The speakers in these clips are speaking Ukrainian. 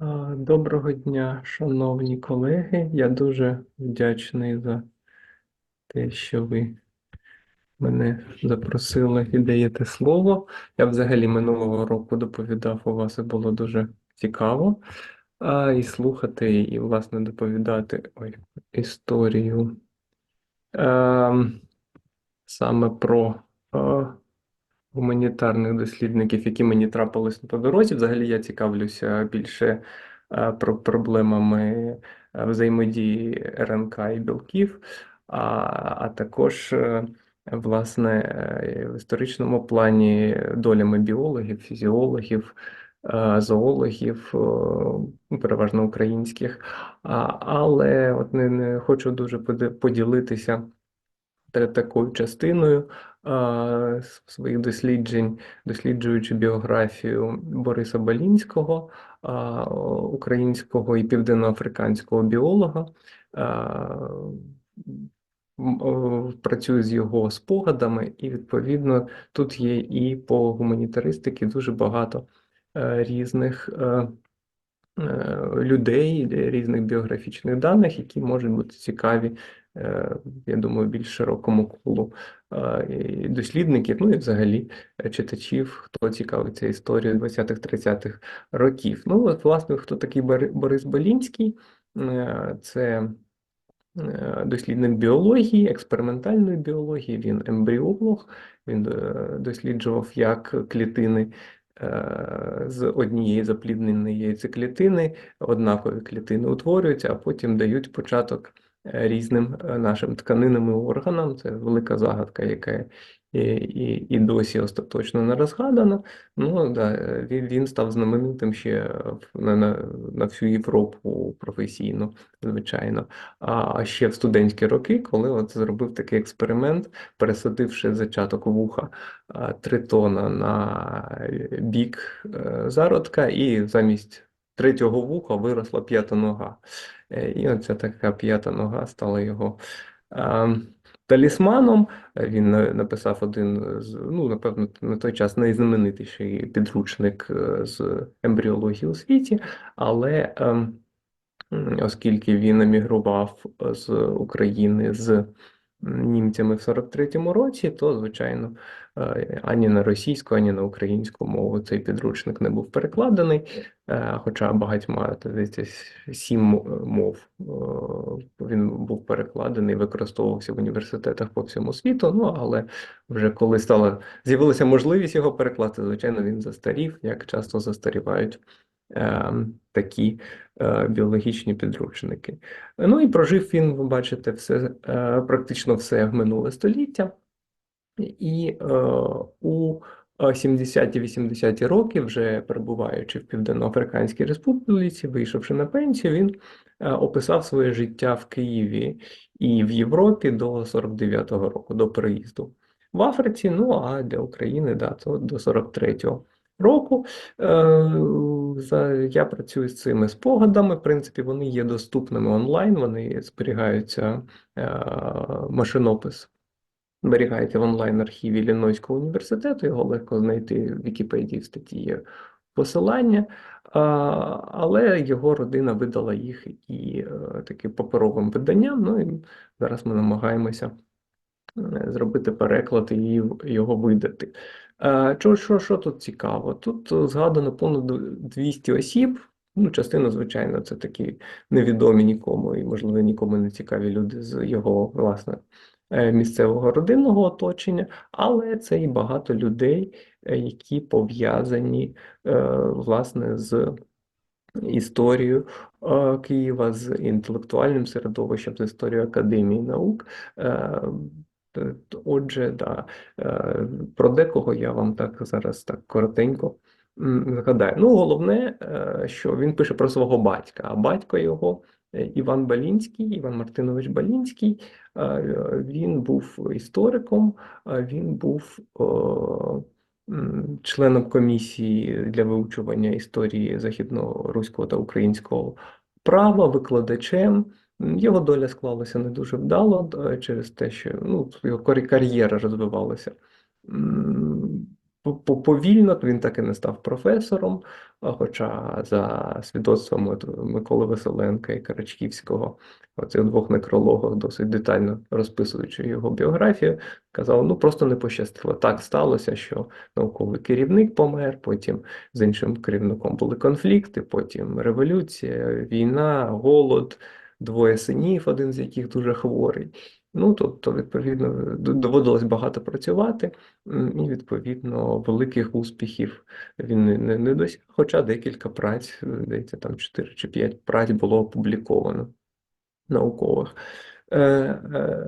А, Доброго дня, шановні колеги. Я дуже вдячний за те, що ви мене запросили і даєте слово. Я взагалі минулого року доповідав у вас, і було дуже цікаво. А, І слухати, і, власне, доповідати ой, історію ем, саме про е, гуманітарних дослідників, які мені трапились по дорозі. Взагалі я цікавлюся більше е, про проблемами е, взаємодії РНК і білків, а, а також, е, власне, в історичному плані долями біологів, фізіологів. Зоологів, переважно українських, але от не, не хочу дуже поділитися такою частиною а, своїх досліджень, досліджуючи біографію Бориса Балінського, а, українського і південноафриканського біолога. а, Працюю з його спогадами, і відповідно тут є і по гуманітаристиці дуже багато е, різних е, е, людей, різних біографічних даних, які можуть бути цікаві, я думаю, більш широкому колу е, дослідників, ну і взагалі е, читачів, хто цікавиться історією 20-30-х років. Ну, от, власне, хто такий Бори- Борис Балінський? Е, Це е, дослідник біології, експериментальної біології, він ембріолог, він е, досліджував, як клітини е, з однієї заплідненої яйцеклітини, однакові клітини утворюються, а потім дають початок е, різним е, нашим тканинам і органам. Це велика загадка, яка і, і, і досі остаточно не розгадана. Ну, да, е, він, він став знаменитим ще на, на, на всю Європу професійно, звичайно. А ще в студентські роки, коли от зробив такий експеримент, пересадивши зачаток вуха тритона на е, бік е, зародка, і замість третього вуха виросла п'ята нога. Е, І оця така п'ята нога стала його а, талісманом. Е, Він написав один з, ну, напевно, на той час найзнаменитіший підручник е, з ембріології у світі, але. Оскільки він емігрував е, з України з німцями в 43-му році, то, звичайно, е, ані на російську, ані на українську мову цей підручник не був перекладений, е, хоча багатьма, здається, сім мов е, він був перекладений, використовувався в університетах по всьому світу. Ну, але вже коли стала з'явилася можливість його перекласти, звичайно, він застарів, як часто застарівають е, такі е, біологічні підручники. Ну і прожив він, ви бачите, все, е, практично все минуле століття. І е, у 70-80-ті роки, вже перебуваючи в Південно-Африканській Республіці, вийшовши на пенсію, він е, описав своє життя в Києві і в Європі до 49-го року, до переїзду в Африці. Ну а для України да, то до 43-го року. Е, я працюю з цими спогадами. В принципі, вони є доступними онлайн, вони зберігаються е, машинопис. Зберігається в онлайн-архіві Іллінойського університету, його легко знайти в Вікіпедії в статті є посилання, але його родина видала їх і е, таким паперовим виданням. Ну і зараз ми намагаємося е, зробити переклад і його видати. Е, Що, що, що тут цікаво? Тут згадано понад 200 осіб. Ну, частина, звичайно, це такі невідомі нікому і, можливо, нікому не цікаві люди з його, власне, місцевого родинного оточення, але це і багато людей, е, які пов'язані, е, власне, з історією е, Києва, з інтелектуальним середовищем, з історією академії наук. Е, Отже, да, е, про декого я вам так зараз так коротенько згадаю. Ну, головне, е, що він пише про свого батька, а батько його е, Іван Балінський, Іван Мартинович Балінський, е, він був істориком, він був членом комісії для вивчування історії західного руського та українського права, викладачем. Його доля склалася не дуже вдало е, через те, що ну, його кар'єра розвивалася повільно він так і не став професором, хоча за свідоцтвом Миколи Василенка і Карачківського, оцих двох некрологах, досить детально розписуючи його біографію, казав, ну просто не пощастило. Так сталося, що науковий керівник помер, потім з іншим керівником були конфлікти, потім революція, війна, голод, двоє синів, один з яких дуже хворий. Ну, тобто, відповідно, доводилось багато працювати, і, відповідно, великих успіхів він не, не, досяг, хоча декілька праць, здається, там 4 чи 5 праць було опубліковано наукових. Е, е,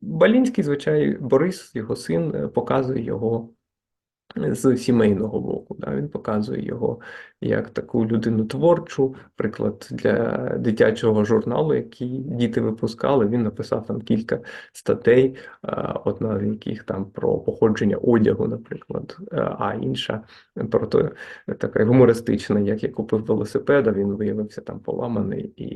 Балінський, звичайно, Борис, його син, е, показує його з сімейного боку. Да? Він показує його як таку людину творчу, приклад для дитячого журналу, який діти випускали. Він написав там кілька статей, одна з яких там про походження одягу, наприклад, е, а інша про те, така гумористична, як я купив велосипед, а він виявився там поламаний, і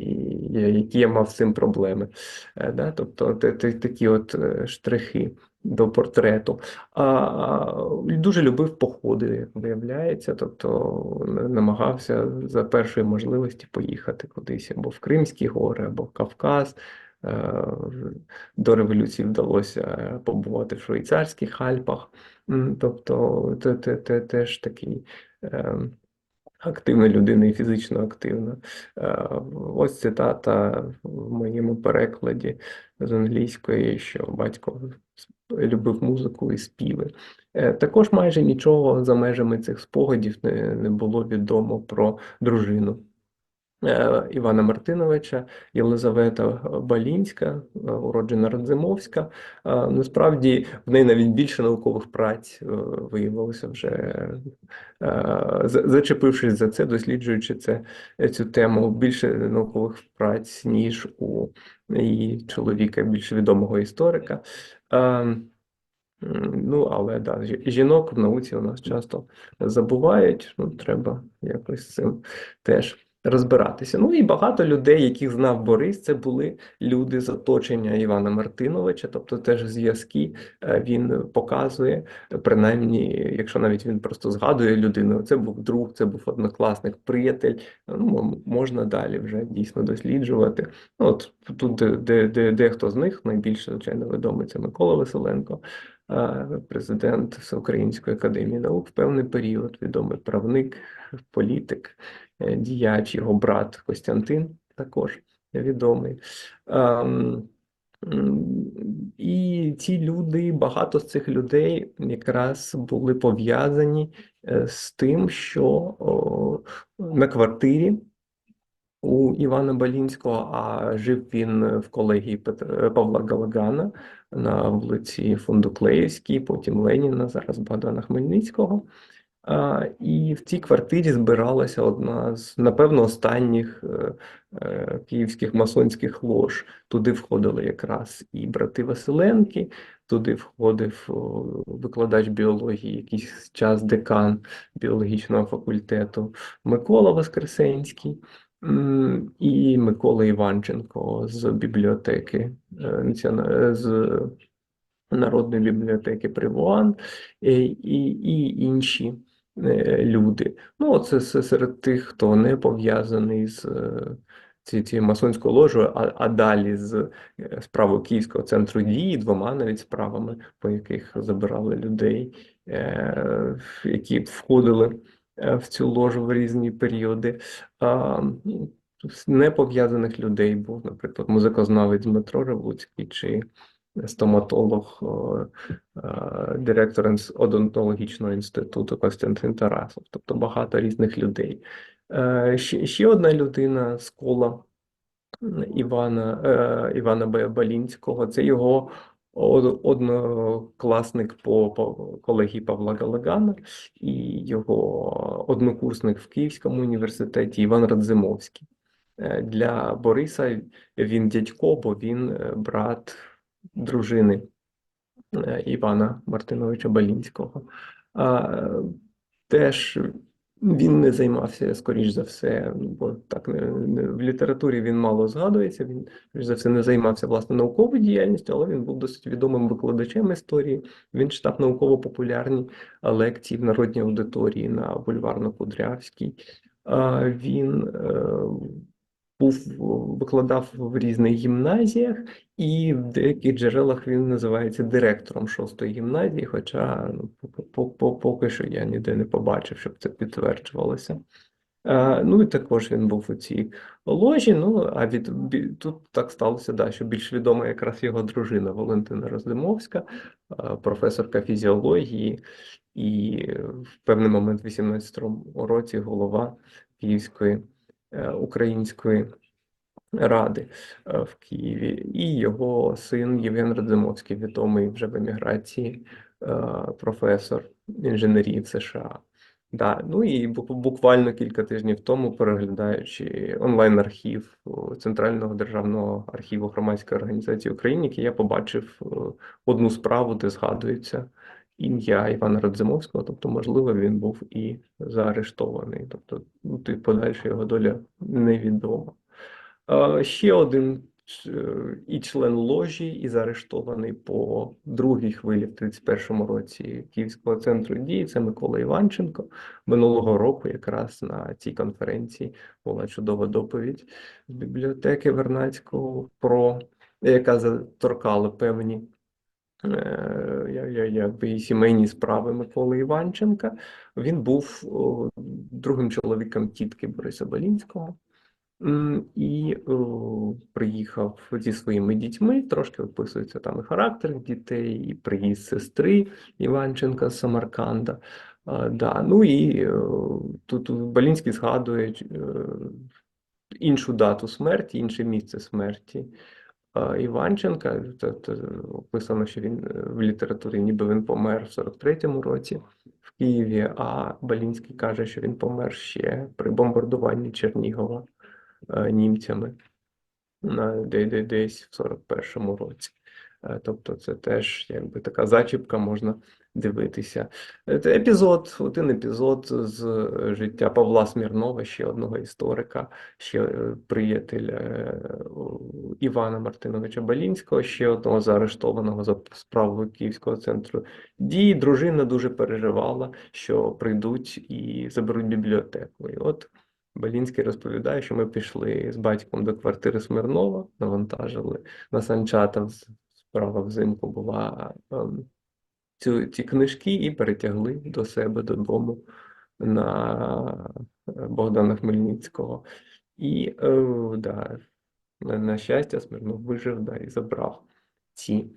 які я мав з цим проблеми. Е, Да? Тобто такі от е, штрихи до портрету. А, дуже любив походи, виявляється, тобто намагався за першої можливості поїхати кудись або в Кримські гори, або в Кавказ. Е, До революції вдалося побувати в швейцарських Альпах. Тобто те, теж такий е, активна людина і фізично активна. Е, Ось цитата в моєму перекладі з англійської, що батько любив музику і співи. Е, Також майже нічого за межами цих спогадів не, не було відомо про дружину. Е, Івана Мартиновича, Єлизавета Балінська, е, уроджена Радзимовська. Е, Насправді в неї навіть більше наукових праць виявилося вже, зачепившись за це, досліджуючи це, цю тему, більше наукових праць, ніж у її чоловіка, більш відомого історика. Ну, але да, жінок в науці у нас часто забувають, ну, треба якось цим теж розбиратися. Ну і багато людей, яких знав Борис, це були люди з оточення Івана Мартиновича, тобто теж зв'язки е, він показує, принаймні, якщо навіть він просто згадує людину, це був друг, це був однокласник, приятель, ну, можна далі вже дійсно досліджувати. Ну, от тут де, де, де, дехто з них, найбільше, звичайно, відомий це Микола Василенко, е, президент Всеукраїнської академії наук в певний період, відомий правник, політик, е, діяч, його брат Костянтин також відомий. Ем, І ці люди, багато з цих людей якраз були пов'язані е, з тим, що на квартирі у Івана Балінського, а жив він в колегії Петра, Павла Галагана на вулиці Фундуклеївській, потім Леніна, зараз Богдана Хмельницького. І в цій квартирі збиралася одна з, напевно, останніх е, е, київських масонських лож. Туди входили якраз і брати Василенки, туди входив викладач біології, якийсь час декан біологічного факультету Микола Воскресенський. І Микола Іванченко з бібліотеки е, з Народної бібліотеки Привуан і, і, і інші е, люди. Ну, це серед тих, хто не пов'язаний з е, цією масонською ложею, а, а далі з е, справою Київського центру дії, двома навіть справами, по яких забирали людей, е, які входили е, в цю ложу в різні періоди. Ну, непов'язаних людей був, наприклад, музикознавець Дмитро Ревуцький чи стоматолог, е, директор одонтологічного інституту Костянтин Тарасов, тобто багато різних людей. Е, Ще, одна людина з кола Івана, е, Івана Балінського, це його однокласник по, колегії Павла Галагана і його однокурсник в Київському університеті Іван Радзимовський. Е, Для Бориса він дядько, бо він е, брат дружини е, Івана Мартиновича Балінського. Теж Він не займався, скоріш за все, ну, бо так не, не- в літературі він мало згадується. Він скоріш за все не займався власне науковою діяльністю, але він був досить відомим викладачем історії. Він читав науково-популярні лекції в народній аудиторії на Бульварно-Кудрявській. Він е, був викладав в різних гімназіях, і в деяких джерелах він називається директором шостої гімназії, хоча ну, по- по- поки що я ніде не побачив, щоб це підтверджувалося. Е, Ну і також він був у цій ложі. Ну а від тут так сталося, да, що більш відома якраз його дружина Валентина Роздимовська, е, професорка фізіології, і в певний момент, в 18-му році, голова Київської української ради е, в Києві, і його син Євген Радзимовський, відомий вже в еміграції е, професор інженерії США. Да, ну і бу- буквально кілька тижнів тому, переглядаючи онлайн-архів Центрального державного архіву громадської організації України, я побачив е, одну справу, де згадується ім'я Івана Радзимовського, тобто, можливо, він був і заарештований. Тобто, ну, подальша його доля невідома. Ще один е, і член ложі, і заарештований по другій хвилі в 31-му році Київського центру дії. Це Микола Іванченко. Минулого року, якраз на цій конференції, була чудова доповідь з бібліотеки Вернадського про яка заторкала певні якби і сімейні справи Миколи Іванченка. Він був другим чоловіком тітки Бориса Болінського. М, І о, приїхав зі своїми дітьми, трошки описується там і характер дітей, і приїзд сестри Іванченка з Самарканда. Да. Ну і о, тут Балінський згадує е, іншу дату смерті, інше місце смерті Іванченка. Це, описано, що він е, в літературі ніби він помер в 43-му році в Києві, а Балінський каже, що він помер ще при бомбардуванні Чернігова е, німцями десь в 41-му році. Е, Тобто це теж якби така зачіпка, можна дивитися. Це епізод, один епізод з е, життя Павла Смірнова, ще одного історика, ще е, приятеля е, Івана Мартиновича Балінського, ще одного заарештованого за справою Київського центру дії. Дружина дуже переживала, що прийдуть і заберуть бібліотеку. І от Балінський розповідає, що ми пішли з батьком до квартири Смирнова, навантажили на санчата. Справа взимку була ем, цю, ці книжки і перетягли до себе додому на е, Богдана Хмельницького. І е, да, на, щастя, Смирнов вижив да, і забрав ці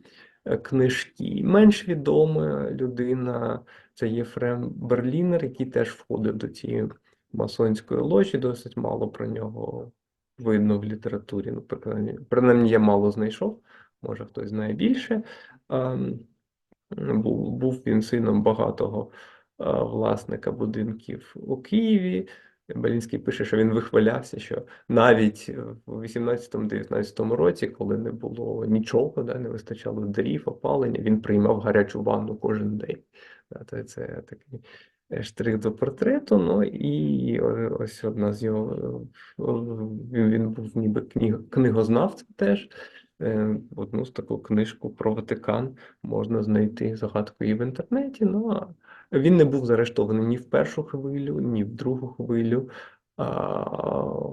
е, книжки. Менш відома людина це Єфрем Берлінер, який теж входив до цієї масонської ложі, досить мало про нього видно в літературі. Ну, принаймні, я мало знайшов, може хтось знає більше. Був, був він сином багатого е, власника будинків у Києві. Балінський пише, що він вихвалявся, що навіть в 18-19 році, коли не було нічого, да, не вистачало дрів, опалення, він приймав гарячу ванну кожен день. Да, це такий е, штрих до портрету. Ну і ось одна з його е, він, він був ніби книг, книгознавцем теж. Е, Одну з таку книжку про Ватикан можна знайти загадку і в інтернеті. Ну а він не був заарештований ні в першу хвилю, ні в другу хвилю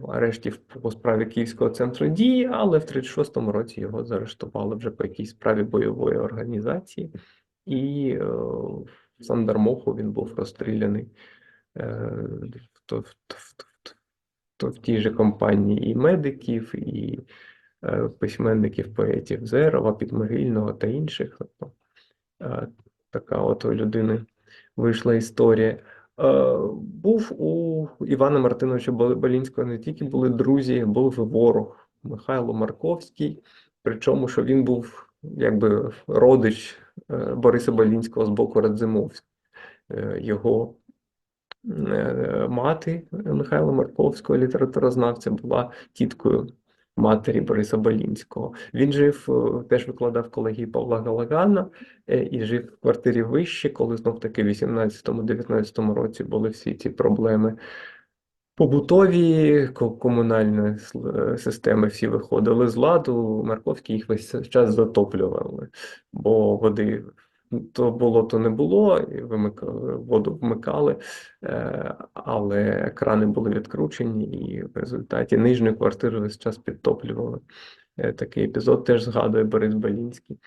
арештів по справі Київського центру дії, але в 36-му році його заарештували вже по якійсь справі бойової організації, і е, в Сандармоху він був розстріляний е, в, в, в, в, то в тій же компанії і медиків, і е, письменників, поетів Зерова, Підмогильного та інших. Тобто, е, така от у людини вийшла історія. Е, Був у Івана Мартиновича Бал- Балінського не тільки були друзі, був і ворог Михайло Марковський. Причому, що він був якби родич е, Бориса Балінського з боку Радзимовського. Е, Його е, мати Михайла Марковського, літературознавця, була тіткою матері Бориса Балінського. Він жив, е, теж викладав колегії Павла Галагана е, і жив в квартирі вище, коли знов таки в 18-19 році були всі ці проблеми. Побутові ко- комунальні системи всі виходили з ладу, Марковський їх весь час затоплювали, бо води то було, то не було, і вимикали, воду вмикали, е, але крани були відкручені, і в результаті нижню квартиру весь час підтоплювали. Е, Такий епізод теж згадує Борис Балінський.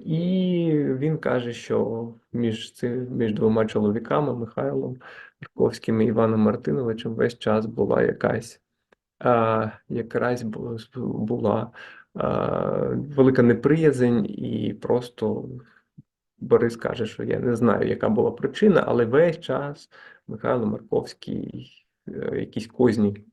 І він каже, що між ци, між двома чоловіками, Михайлом Марковським і Іваном Мартиновичем, весь час була якась, а, якраз була велика неприязнь, і просто Борис каже, що я не знаю, яка була причина, але весь час Михайло Марковський е, якісь козні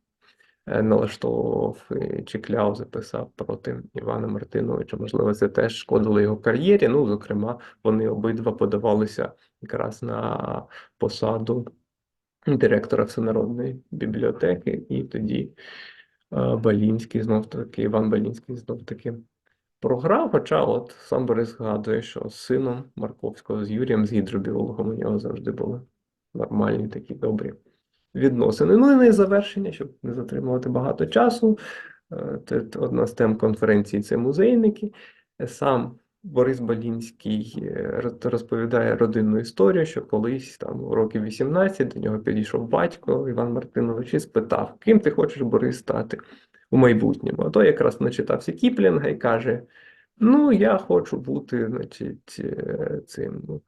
е, налаштовував е, чи кляв записав проти Івана Мартиновича. Можливо, це теж шкодило його кар'єрі. Ну, зокрема, вони обидва подавалися якраз на посаду директора Всенародної бібліотеки, і тоді е, Балінський знов таки, Іван Балінський знов таки програв. Хоча от сам Борис згадує, що з сином Марковського, з Юрієм, з гідробіологом у нього завжди були нормальні такі добрі відносини. Ну і на завершення, щоб не затримувати багато часу. е, Одна з тем конференції це музейники. Е, Сам Борис Балінський е, розповідає родинну історію, що колись там у років 18 до нього підійшов батько Іван Мартинович і спитав, ким ти хочеш Борис стати у майбутньому. А той якраз начитався Кіплінга і каже: Ну, я хочу бути, значить, е, цим ну,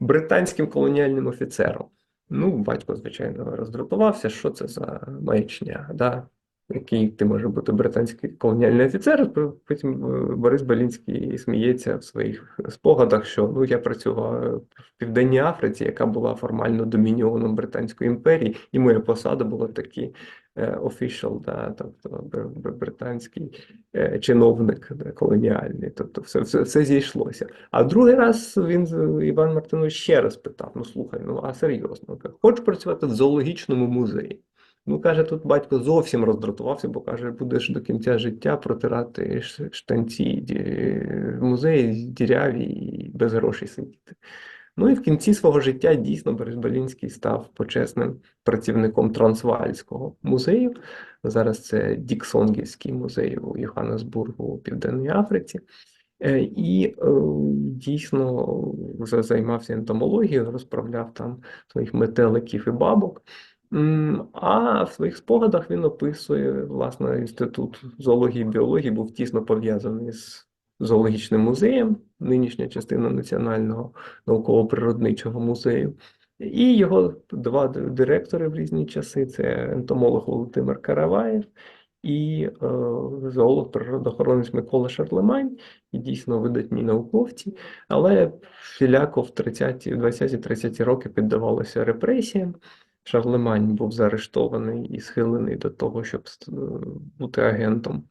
британським колоніальним офіцером. Ну, батько, звичайно, роздратувався, що це за маячня, да? Який ти може бути британський колоніальний офіцер. Потім е, Борис Балінський сміється в своїх спогадах, що ну я працював в Південній Африці, яка була формально домініоном Британської імперії, і моя посада була такі е, official, да, тобто бр- бр- британський е, чиновник да, колоніальний. Тобто все, все, все зійшлося. А другий раз він Іван Мартинович ще раз питав: ну слухай, ну а серйозно, хочеш працювати в зоологічному музеї? Ну, каже, тут батько зовсім роздратувався, бо каже, будеш до кінця життя протирати штанці в музеї діряві і без грошей сидіти. Ну і в кінці свого життя дійсно Борис Балінський став почесним працівником Трансваальського музею. Зараз це Діксонгівський музей у Йоханнесбургу у Південній Африці. Е, І е, дійсно за- займався ентомологією, розправляв там своїх метеликів і бабок. А в своїх спогадах він описує, власне, інститут зоології і біології був тісно пов'язаний з зоологічним музеєм, нинішня частина Національного науково-природничого музею. І його два директори в різні часи це ентомолог Володимир Караваєв і е, зоолог природоохоронець Микола Шарлемань, і дійсно видатні науковці, але всіляко в 30-ті, 20-30 роки піддавалося репресіям. Шарлемань був заарештований і схилений до того, щоб е, бути агентом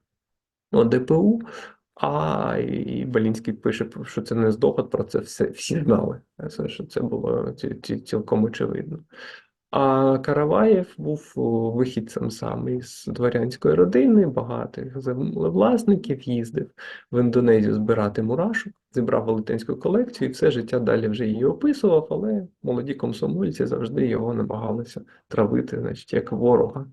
ОДПУ. А і Балінський пише, що це не здогад, про це все всі знали. Це, що це було ці- ці- цілком очевидно. А Караваєв був вихідцем саме із дворянської родини, багатих землевласників, їздив в Індонезію збирати мурашок, зібрав велетенську колекцію і все життя далі вже її описував, але молоді комсомольці завжди його намагалися травити, значить, як ворога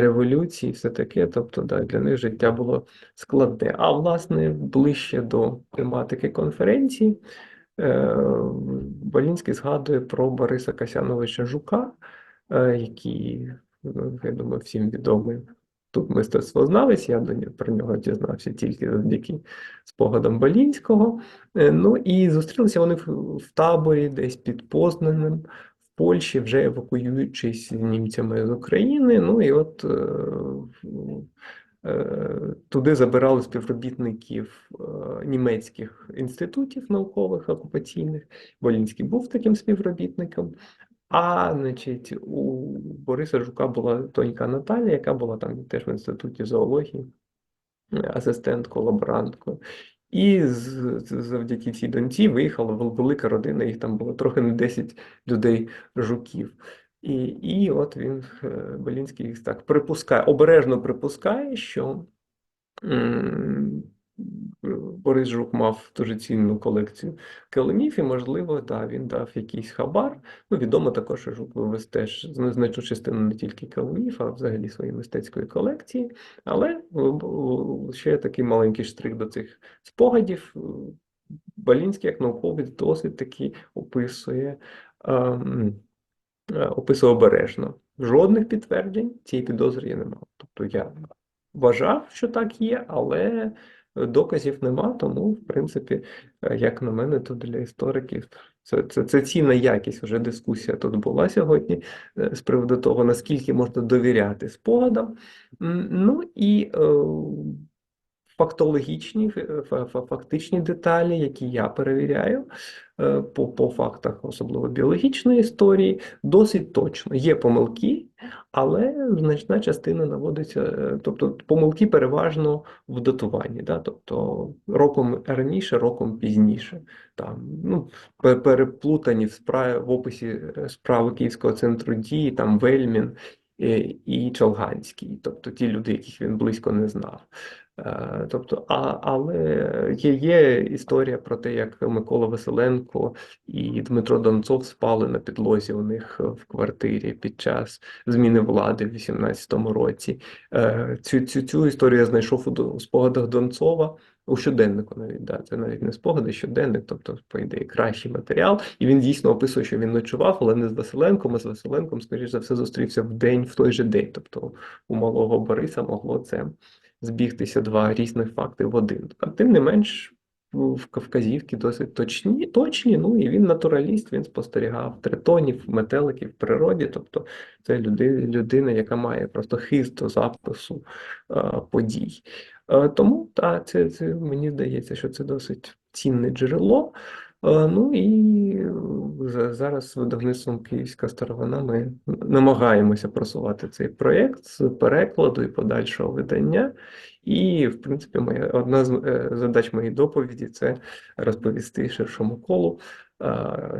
революції, все таке. Тобто, да, для них життя було складне. А власне, ближче до тематики конференції, е, Балінський згадує про Бориса Касяновича Жука, е, який, ну, я думаю, всім відомий. Тут мистецтвознавець, я до нього- про нього дізнався тільки завдяки спогадам Балінського. Е, Ну і зустрілися вони в, таборі десь під Познаним, в Польщі, вже евакуюючись німцями з України. Ну і от туди забирали співробітників е, німецьких інститутів наукових окупаційних. Волінський був таким співробітником. А, значить, у Бориса Жука була донька Наталія, яка була там теж в інституті зоології, асистенткою, лаборанткою. І завдяки цій доньці виїхала велика родина, їх там було трохи не 10 людей жуків. І, і от він, е, Белінський, так припускає, обережно припускає, що Борис Жук мав дуже цінну колекцію килимів, і, можливо, да, він дав якийсь хабар. Ну, відомо також, що Жук вивез теж значну частину не тільки килимів, а взагалі своєї мистецької колекції. Але о, о, ще такий маленький штрих до цих спогадів. Балінський, як науковець, досить таки описує, ем, е, описує обережно. Жодних підтверджень цієї підозри я не мав. Тобто я вважав, що так є, але доказів нема, тому, в принципі, е, як на мене, то для істориків це, це, це цінна якість. Вже дискусія тут була сьогодні е, з приводу того, наскільки можна довіряти спогадам. Ну і е, фактологічні, фактичні деталі, які я перевіряю е, по, по фактах, особливо біологічної історії, досить точно. Є помилки, але значна частина наводиться, е, тобто помилки переважно в датуванні, да? тобто роком раніше, роком пізніше. Там, ну, переплутані в, справі, в описі е, справи Київського центру дії, там Вельмін і Чолганський, тобто ті люди, яких він близько не знав. Е, Тобто, а, але є, є історія про те, як Микола Василенко і Дмитро Донцов спали на підлозі у них в квартирі під час зміни влади в 18-му році. Е, Цю, цю, цю історію я знайшов у спогадах Донцова. У щоденнику навіть, да, це навіть не спогади, щоденник, тобто, по ідеї, кращий матеріал. І він дійсно описує, що він ночував, але не з Василенком, а з Василенком, скоріш за все, зустрівся в день, в той же день. Тобто у малого Бориса могло це збігтися два різних факти в один. А тим не менш, в вказівки досить точні, точні. Ну і він натураліст, він спостерігав тритонів, метеликів в природі. Тобто це люди, людина, яка має просто хист до запису е, подій. Е, тому так, це, це мені здається, що це досить цінне джерело. Е, Ну і е, зараз з видавництвом Київська старовина ми намагаємося просувати цей проєкт з перекладу і подальшого видання. І, в принципі, моя одна з задач моєї доповіді це розповісти ширшому колу,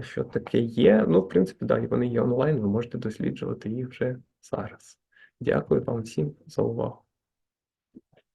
що таке є. Ну, в принципі, да, вони є онлайн, ви можете досліджувати їх вже зараз. Дякую вам всім за увагу.